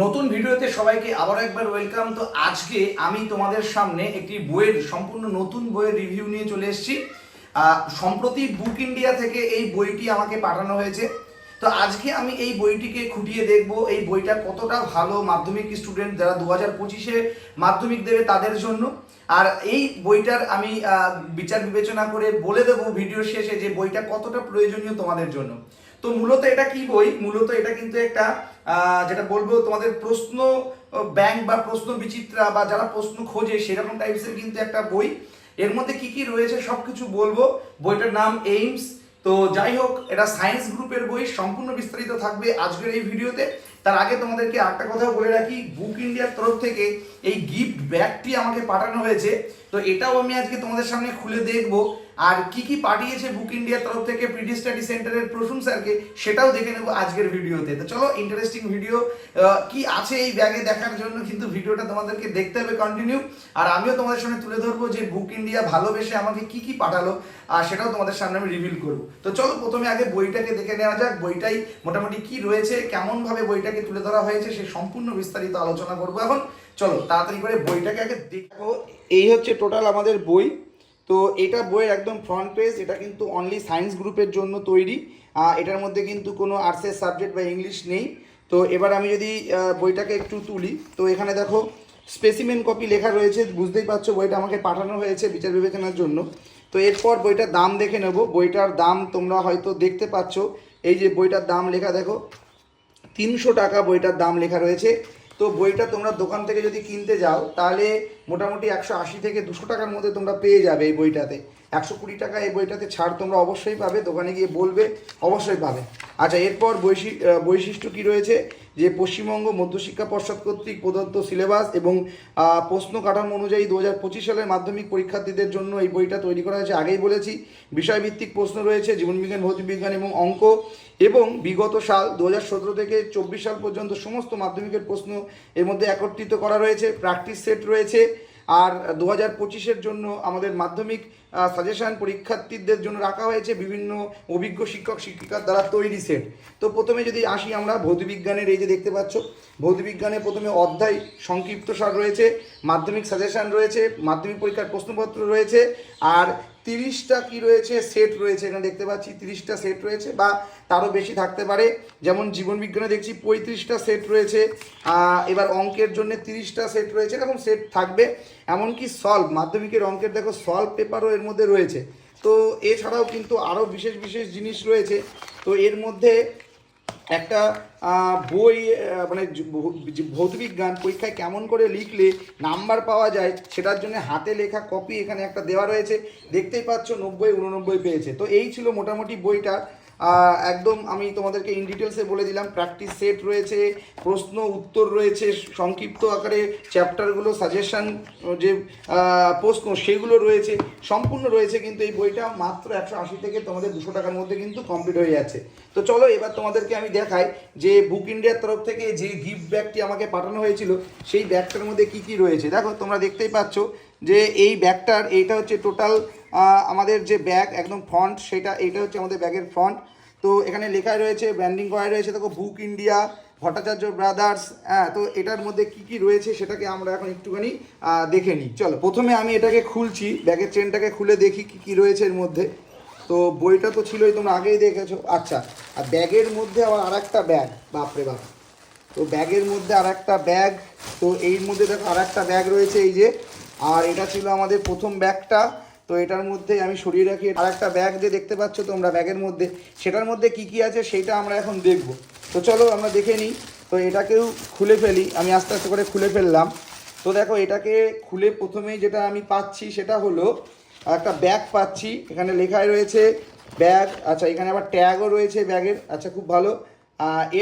নতুন ভিডিওতে সবাইকে আবার একবার ওয়েলকাম তো আজকে আমি তোমাদের সামনে একটি বইয়ের, সম্পূর্ণ নতুন বইয়ের রিভিউ নিয়ে চলে এসেছি। সম্প্রতি বুক ইন্ডিয়া থেকে এই বইটি আমাকে পাঠানো হয়েছে। তো আজকে আমি এই বইটিকে খুঁটিয়ে দেখব। এই বইটা কতটা ভালো মাধ্যমিক স্টুডেন্ট যারা দু হাজার পঁচিশে মাধ্যমিক দেবে তাদের জন্য। আর এই বইটার আমি বিচার বিবেচনা করে বলে দেবো ভিডিও শেষে যে বইটা কতটা প্রয়োজনীয় তোমাদের জন্য। তো মূলত এটা কি বই? মূলত এটা কিন্তু একটা যেটা বলব তোমাদের প্রশ্ন ব্যাংক বা প্রশ্ন বিচিত্রা বা যারা প্রশ্ন খোঁজে, সেরকম টাইপসের কিন্তু একটা বই। এর মধ্যে কি কি রয়েছে সব কিছু বলব। বইটার নাম এইমস তো যাই হোক, এটা সায়েন্স গ্রুপের বই, সম্পূর্ণ বিস্তারিত থাকবে আজকের এই ভিডিওতে তার আগে তোমাদেরকে একটা কথা বলে রাখি বুক ইন্ডিয়ার তরফ থেকে এই গিফট ব্যাগটি আমাকে পাঠানো হয়েছে। তো এটাও আমি আজকে তোমাদের সামনে খুলে দেখব। আর কি কি পাঠিয়েছে বুক ইন্ডিয়ার তরফ থেকে প্রিডি স্টাডি সেন্টারের প্রসূন স্যারকে, সেটাও দেখে নেব আজকের ভিডিওতে। তো চলো ইন্টারেস্টিং ভিডিও কি আছে এই ব্যাগে দেখার জন্য কিন্তু ভিডিওটা তোমাদেরকে দেখতে হবে কন্টিনিউ আর আমিও তোমাদের সামনে তুলে ধরবো যে বুক ইন্ডিয়া ভালোবেসে আমাকে কি কি পাঠালো, আর সেটাও তোমাদের সামনে আমি রিভিল করব। তো চলো, প্রথমে আগে বইটাকে দেখে নেওয়া যাক। বইটাই মোটামুটি কি রয়েছে কেমন ভাবে বইটাকে তুলে ধরা হয়েছে, সেই সম্পূর্ণ বিস্তারিত আলোচনা করব এখন। চলো, তাড়াতাড়ি করে বইটাকে আগে দেখো এই হচ্ছে টোটাল আমাদের বই। তো এটা বইয়ের একদম ফ্রন্ট পেজ এটা কিন্তু অনলি সায়েন্স গ্রুপের জন্য তৈরি। এটার মধ্যে কিন্তু কোনো আর্টসের সাবজেক্ট বা ইংলিশ নেই। তো এবার আমি যদি বইটাকে একটু তুলি, তো এখানে দেখো স্পেসিমেন কপি লেখা রয়েছে, বুঝতেই পারছ বইটা আমাকে পাঠানো হয়েছে বিচার বিবেচনার জন্য। তো এরপর বইটার দাম দেখে নেব। বইটার দাম তোমরা হয়তো দেখতে পাচ্ছ। এই যে বইটার দাম লেখা, দেখো তিনশো টাকা বইটার দাম লেখা রয়েছে। তো বইটা তোমরা দোকান থেকে যদি কিনতে যাও, তাহলে মোটামুটি একশো আশি থেকে দুশো টাকার মধ্যে তোমরা পেয়ে যাবে এই বইটাতে। একশো কুড়ি টাকা এই বইটাতে ছাড় তোমরা অবশ্যই পাবে, দোকানে গিয়ে বলবে, অবশ্যই পাবে। আচ্ছা এরপর বৈশি- বৈশিষ্ট্য কী রয়েছে? যে পশ্চিমবঙ্গ মধ্যশিক্ষা পর্ষদ কর্তৃক প্রদত্ত সিলেবাস এবং প্রশ্ন কাঠামো অনুযায়ী দু হাজার পঁচিশ সালের মাধ্যমিক পরীক্ষার্থীদের জন্য এই বইটা তৈরি করা হয়েছে। আগেই বলেছি, বিষয়ভিত্তিক প্রশ্ন রয়েছে, জীবনবিজ্ঞান, ভৌতিকবিজ্ঞান এবং অঙ্ক এবং বিগত সাল দু হাজার সতেরো থেকে চব্বিশ সাল পর্যন্ত সমস্ত মাধ্যমিকের প্রশ্ন এর মধ্যে একত্রিত করা রয়েছে। প্র্যাকটিস সেট রয়েছে। আর দু হাজার পঁচিশের জন্য আমাদের মাধ্যমিক সাজেশন পরীক্ষার্থীদের জন্য রাখা হয়েছে বিভিন্ন অভিজ্ঞ শিক্ষক, শিক্ষিকার দ্বারা তৈরি সেট তো প্রথমে যদি আসি আমরা, ভৌতবিজ্ঞানের এই যে দেখতে পাচ্ছ, ভৌতবিজ্ঞানে প্রথমে অধ্যায় সংক্ষিপ্ত সার রয়েছে, মাধ্যমিক সাজেশন রয়েছে, মাধ্যমিক পরীক্ষার প্রশ্নপত্র রয়েছে, আর তিরিশটা কি রয়েছে? সেট রয়েছে। এখানে দেখতে পাচ্ছি তিরিশটা সেট রয়েছে বা তারও বেশি থাকতে পারে। যেমন জীবন বিজ্ঞানে দেখছি পঁয়ত্রিশটা সেট রয়েছে। এবার অঙ্কের জন্য তিরিশটা সেট রয়েছে। এরকম সেট থাকবে। এমনকি সলভ মাধ্যমিকের অঙ্কের দেখো সলভ পেপারও এর মধ্যে রয়েছে। তো এছাড়াও কিন্তু আরও বিশেষ বিশেষ জিনিস রয়েছে। তো এর মধ্যে একটা বই মানে ভৌতবিজ্ঞান পরীক্ষায় কেমন করে লিখলে নাম্বার পাওয়া যায় সেটার জন্য হাতে লেখা কপি এখানে একটা দেওয়া রয়েছে। দেখতেই পাচ্ছ নব্বই, উননব্বই পেয়েছে। তো এই ছিল মোটামুটি বইটা একদম আমি তোমাদেরকে ইন ডিটেলসে বলে দিলাম প্র্যাকটিস সেট রয়েছে, প্রশ্ন, উত্তর রয়েছে, সংক্ষিপ্ত আকারে চ্যাপ্টারগুলো সাজেশন যে প্রশ্ন সেগুলো রয়েছে, সম্পূর্ণ রয়েছে কিন্তু এই বইটা মাত্র একশো আশি থেকে তোমাদের দুশো টাকার মধ্যে কিন্তু কমপ্লিট হয়ে যাচ্ছে। তো চলো এবার তোমাদেরকে আমি দেখাই যে বুক ইন্ডিয়ার তরফ থেকে যে গিফট ব্যাগটি আমাকে পাঠানো হয়েছিল, সেই ব্যাগটার মধ্যে কি কি রয়েছে। দেখো, তোমরা দেখতেই পাচ্ছ যে এই ব্যাগটার এইটা হচ্ছে টোটাল আমাদের যে ব্যাগ একদম ফ্রন্ট সেটা এটা হচ্ছে আমাদের ব্যাগের ফ্রন্ট তো এখানে লেখা রয়েছে ব্র্যান্ডিং করা রয়েছে, দেখো বুক ইন্ডিয়া ভট্টাচার্য ব্রাদার্স হ্যাঁ তো এটার মধ্যে কি কি রয়েছে সেটাকে আমরা এখন একটুখানি দেখে নিই। চলো, প্রথমে আমি এটাকে খুলছি ব্যাগের চেনটাকে খুলে দেখি কি কি রয়েছে এর মধ্যে। তো বইটা তো ছিলই, তোমরা আগেই দেখেছ। আচ্ছা আর ব্যাগের মধ্যে আবার আর একটা ব্যাগ বাপরে বাপ। তো ব্যাগের মধ্যে আর একটা ব্যাগ তো এর মধ্যে দেখো আর একটা ব্যাগ রয়েছে, এই যে। আর এটা ছিল আমাদের প্রথম ব্যাগটা তো এটার মধ্যে আমি সরিয়ে রাখি। আর একটা ব্যাগ যে দেখতে পাচ্ছ তোমরা ব্যাগের মধ্যে, সেটার মধ্যে কি কি আছে সেটা আমরা এখন দেখব। তো চলো আমরা দেখে নিই। তো এটাকেও খুলে ফেলি। আমি আস্তে আস্তে করে খুলে ফেললাম। তো দেখো এটাকে খুলে প্রথমেই যেটা আমি পাচ্ছি সেটা হলো, একটা ব্যাগ পাচ্ছি। এখানে লেখাই রয়েছে ব্যাগ আচ্ছা এখানে আবার ট্যাগও রয়েছে ব্যাগের আচ্ছা খুব ভালো।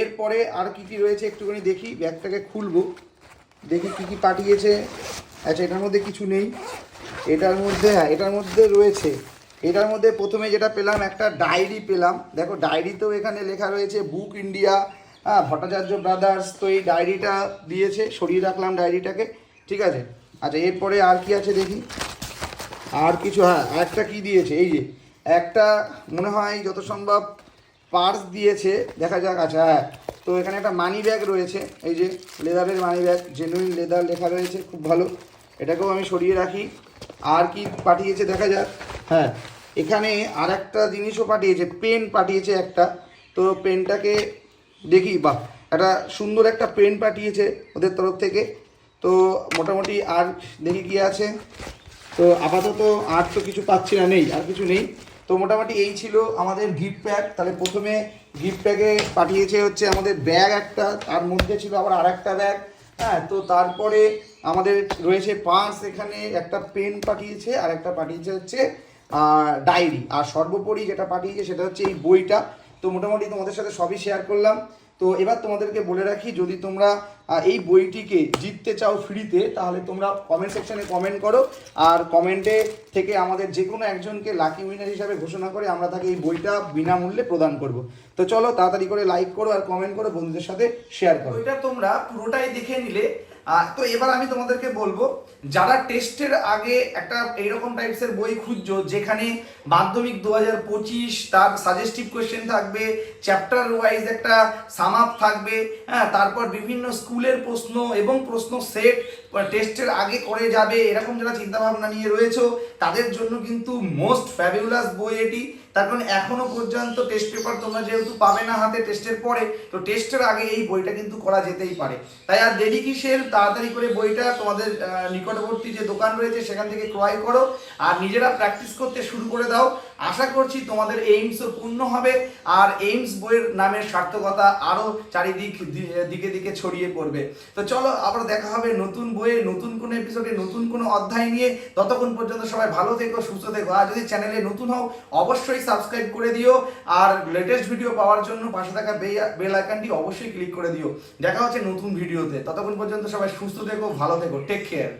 এরপরে আর কি কি রয়েছে একটুখানি দেখি। ব্যাগটাকে খুলবো। দেখি কি কি পাঠিয়েছে। আচ্ছা এটার মধ্যে কিছু নেই। এটার মধ্যে হ্যাঁ এটার মধ্যে রয়েছে। এটার মধ্যে প্রথমে যেটা পেলাম, একটা ডায়েরি পেলাম। দেখো, ডায়েরিতেও এখানে লেখা রয়েছে, বুক ইন্ডিয়া হ্যাঁ ভট্টাচার্য ব্রাদার্স। তো এই ডায়েরিটা দিয়েছে, সরিয়ে রাখলাম ডায়েরিটাকে, ঠিক আছে? আচ্ছা এরপরে আর কি আছে দেখি? আর কিছু হ্যাঁ একটা কি দিয়েছে? এই যে, একটা মনে হয় যত সম্ভব পার্স দিয়েছে, দেখা যাক আচ্ছা হ্যাঁ। তো এখানে একটা মানি ব্যাগ রয়েছে, এই যে, লেদারের মানি ব্যাগ জেনুইন লেদার লেখা রয়েছে, খুব ভালো। এটাকেও আমি সরিয়ে রাখি। আর কি পাঠিয়েছে দেখা যাক। হ্যাঁ এখানে আর একটা জিনিসও পাঠিয়েছে, পেন পাঠিয়েছে একটা। তো পেনটাকে দেখি, বাহ, একটা সুন্দর একটা পেন পাঠিয়েছে ওদের তরফ থেকে। তো মোটামুটি আর দেখি কি আছে। তো আপাতত আর তো কিছু পাচ্ছি না, নেই, আর কিছু নেই। তো মোটামুটি এই ছিল আমাদের গিফট প্যাক তাহলে প্রথমে গিফট প্যাকে পাঠিয়েছে হচ্ছে আমাদের ব্যাগ একটা, তার মধ্যে ছিল আবার আর একটা ব্যাগ হ্যাঁ তো তারপরে আমাদের রয়েছে পাঁচ এখানে, একটা পেন পাঠিয়েছে আর একটা পাঠিয়েছে হচ্ছে ডায়েরি। আর সর্বোপরি যেটা পাঠিয়েছে সেটা হচ্ছে এই বইটা। তো মোটামুটি তোমাদের সাথে সবই শেয়ার করলাম। তো এবার তোমাদেরকে বলে রাখি, যদি তোমরা এই বইটিকে জিততে চাও ফ্রিতে, তাহলে তোমরা কমেন্ট সেকশনে কমেন্ট করো। আর কমেন্টে থেকে আমাদের যে কোনো একজনকে লাকি উইনার হিসাবে ঘোষণা করে আমরা তাকে এই বইটা বিনামূল্যে প্রদান করব। তো চলো তাড়াতাড়ি করে লাইক করো আর কমেন্ট করো, বন্ধুদের সাথে শেয়ার করো। এটা তোমরা পুরোটাই দেখে নিলে। তো এবার আমি তোমাদেরকে বলব, যারা টেস্টের আগে একটা এইরকম টাইপসের বই খুঁজছো, যেখানে মাধ্যমিক দু হাজার পঁচিশ তার সাজেস্টিভ কোয়েশ্চেন থাকবে চ্যাপ্টার ওয়াইজ একটা সাম আপ থাকবে হ্যাঁ তারপর বিভিন্ন স্কুলের প্রশ্ন এবং প্রশ্ন সেট টেস্টের আগে করে যাবে, এরকম যারা চিন্তা ভাবনা নিয়ে রয়েছে, তাদের জন্য কিন্তু মোস্ট ফ্যাবিউলাস বই এটি। তার কারণ এখনও পর্যন্ত টেস্ট পেপার তোমরা যেহেতু পাবে না হাতে টেস্টের পরে, তো টেস্টের আগে এই বইটা কিন্তু করা যেতেই পারে। তাই আর দেরি কিসের? তাড়াতাড়ি করে বইটা তোমাদের নিকটবর্তী যে দোকান রয়েছে সেখান থেকে ক্রয় করো আর নিজেরা প্র্যাকটিস করতে শুরু করে দাও। আশা করছি তোমাদের এইমসও পূর্ণ হবে আর এইমস বইয়ের নামের সার্থকতা আরও চারিদিক দিকে দিকে ছড়িয়ে পড়বে। তো চলো, আবার দেখা হবে নতুন বইয়ে, নতুন কোনো এপিসোডে নতুন কোনো অধ্যায় নিয়ে। ততক্ষণ পর্যন্ত সবাই ভালো থেকো, সুস্থ থেকো। আর যদি চ্যানেলে নতুন হও অবশ্যই সাবস্ক্রাইব করে দিও। আর লেটেস্ট ভিডিও পাওয়ার জন্য পাশে থাকা বেল আইকনটি অবশ্যই ক্লিক করে দিও। দেখা হচ্ছে নতুন ভিডিওতে ততক্ষণ পর্যন্ত সবাই সুস্থ থেকো, ভালো থেকো। Take care